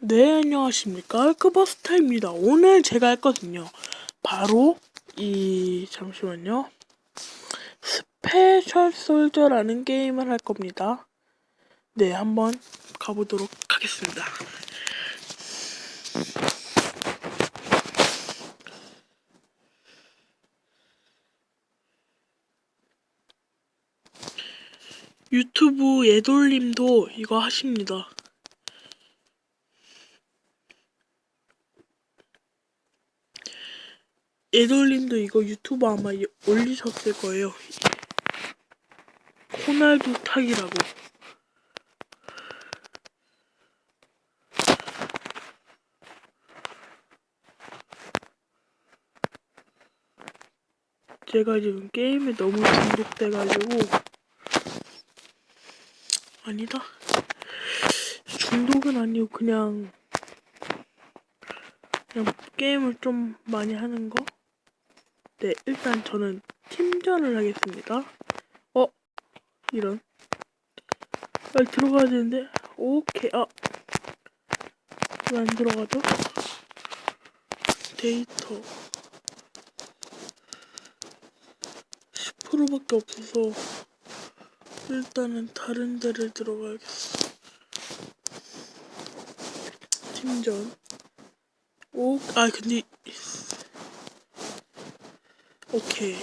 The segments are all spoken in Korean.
네, 안녕하십니까. 알크버스타입니다. 오늘 제가 할 거든요. 바로, 이, 잠시만요. 스페셜 솔저라는 게임을 할 겁니다. 네, 한번 가보도록 하겠습니다. 유튜브 예돌님도 이거 하십니다. 예돌님도 이거 유튜브 아마 예- 올리셨을 거예요. 호날두 탁이라고. 제가 지금 게임에 너무 중독돼가지고 아니다. 중독은 아니고 그냥 그냥 게임을 좀 많이 하는 거. 네, 일단 저는 팀전을 하겠습니다. 어, 이런. 빨리 들어가야 되는데. 오케이, 아. 왜 안 들어가죠? 데이터. 10%밖에 없어서 일단은 다른 데를 들어가야겠어. 팀전. 오, 아, 근데 오케이.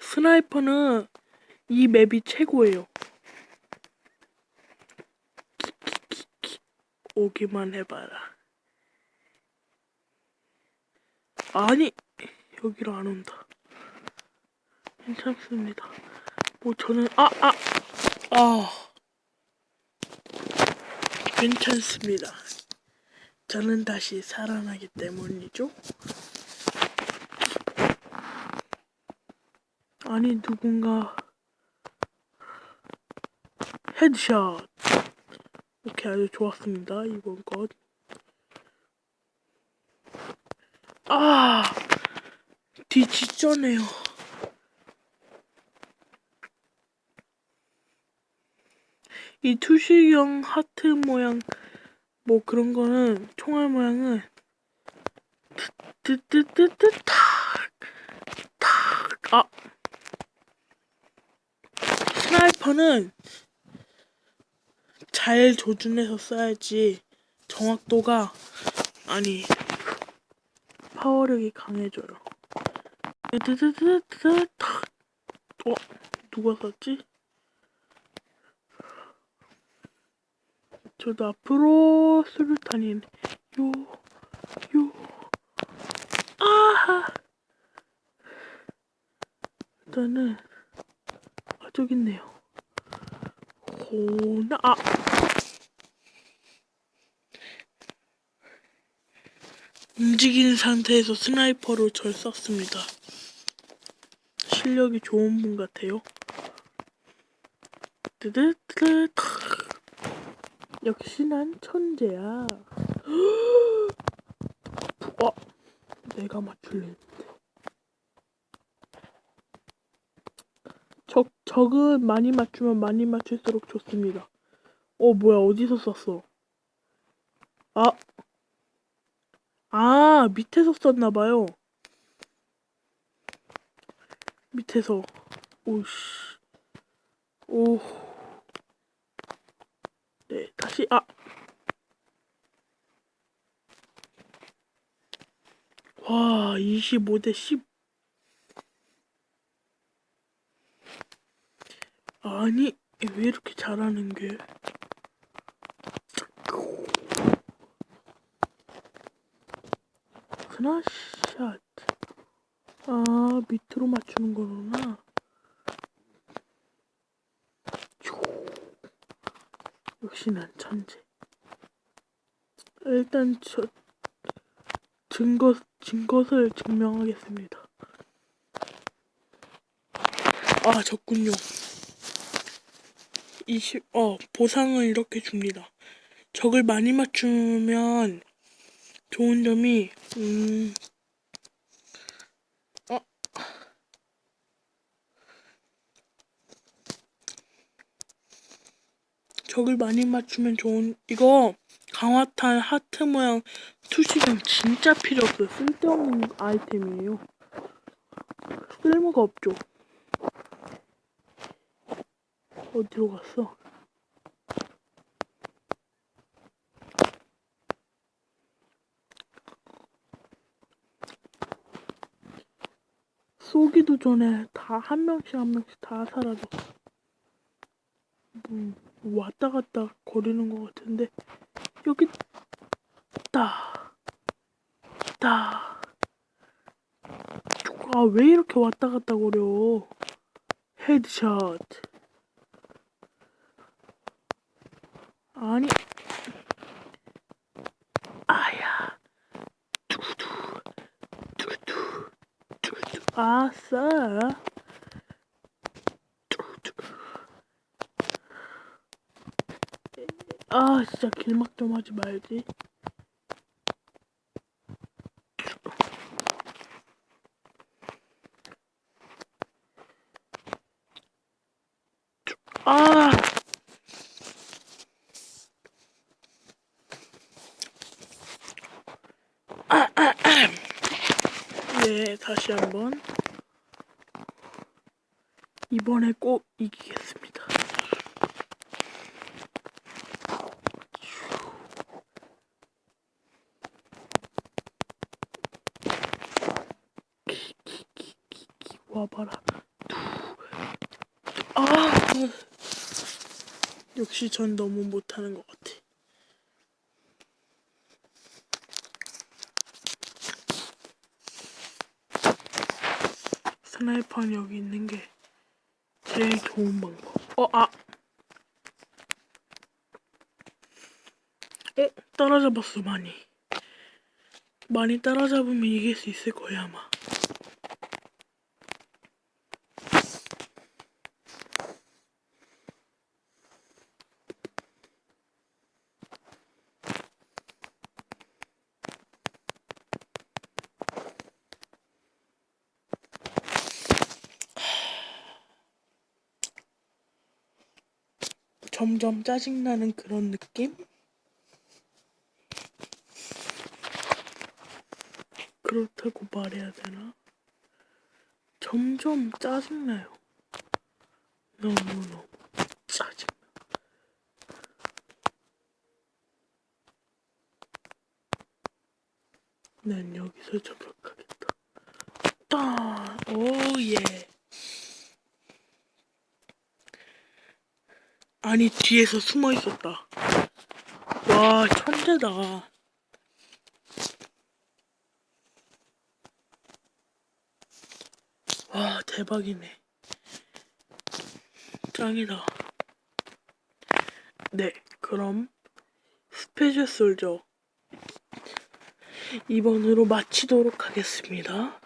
스나이퍼는 이 맵이 최고예요. 오기만 해봐라. 아니, 여기로 안 온다. 괜찮습니다. 뭐 저는 아, 아, 아. 괜찮습니다. 저는 다시 살아나기 때문이죠. 아니 누군가 헤드샷. 오케이 아주 좋았습니다 이번 것. 아 뒤지쩌네요. 이 투시경 하트 모양 뭐 그런 거는 총알 모양은 탁탁아 스나이퍼는 잘 조준해서 쏴야지 정확도가 아니 파워력이 강해져요 어? 누가 쐈지? 저도 앞으로 수류탄인 요, 요, 아하. 일단은 아 저기 있네요. 호나 아. 움직이는 상태에서 스나이퍼로 절 쐈습니다. 실력이 좋은 분 같아요. 탁. 역시 난 천재야. 어, 내가 맞출래. 적, 적은 많이 맞추면 많이 맞출수록 좋습니다. 어, 뭐야, 어디서 쐈어? 아, 아, 밑에서 썼나봐요. 밑에서. 오씨. 오. 네, 다시, 아. 와, 25대 10. 아니, 왜 이렇게 잘하는 게? 스나샷. 아, 밑으로 맞추는 거구나. 역시 난 천재. 일단 저 증거 증것을 증명하겠습니다. 아, 적군요. 20, 어, 보상을 이렇게 줍니다. 적을 많이 맞추면 좋은 점이, 음, 적을 많이 맞추면 좋은 이거 강화탄 하트 모양 투시경 진짜 필요 없어요. 쓸데없는 아이템이에요. 쓸모가 없죠. 어디로 갔어? 쏘기도 전에 다 한 명씩 한 명씩 다 사라져. 음, 왔다 갔다 거리는 것 같은데 여기 있다. 있다. 아, 왜 이렇게 왔다 갔다 거려? 헤드샷. 아니. 아야. 두두. 두두. 두두. 아싸. 두두. 아, 진짜 길막 좀 하지 말지. 아. 네, 다시 한번. 이번에 꼭 이기겠습니다. 와봐라. 아, 역시 전 너무 못하는 것 같아. 스나이퍼는 여기 있는 게 제일 좋은 방법. 어, 아. 어, 따라잡았어, 많이. 많이 따라잡으면 이길 수 있을 거야, 아마. 점점 짜증나는 그런 느낌? 그렇다고 말해야 되나? 점점 짜증나요. 너무너무 짜증나. 난 여기서 저격하겠다. 따! 오예. 아니 뒤에서 숨어 있었다. 와 천재다. 와 대박이네. 짱이다. 네 그럼 스페셜 솔저 2번으로 마치도록 하겠습니다.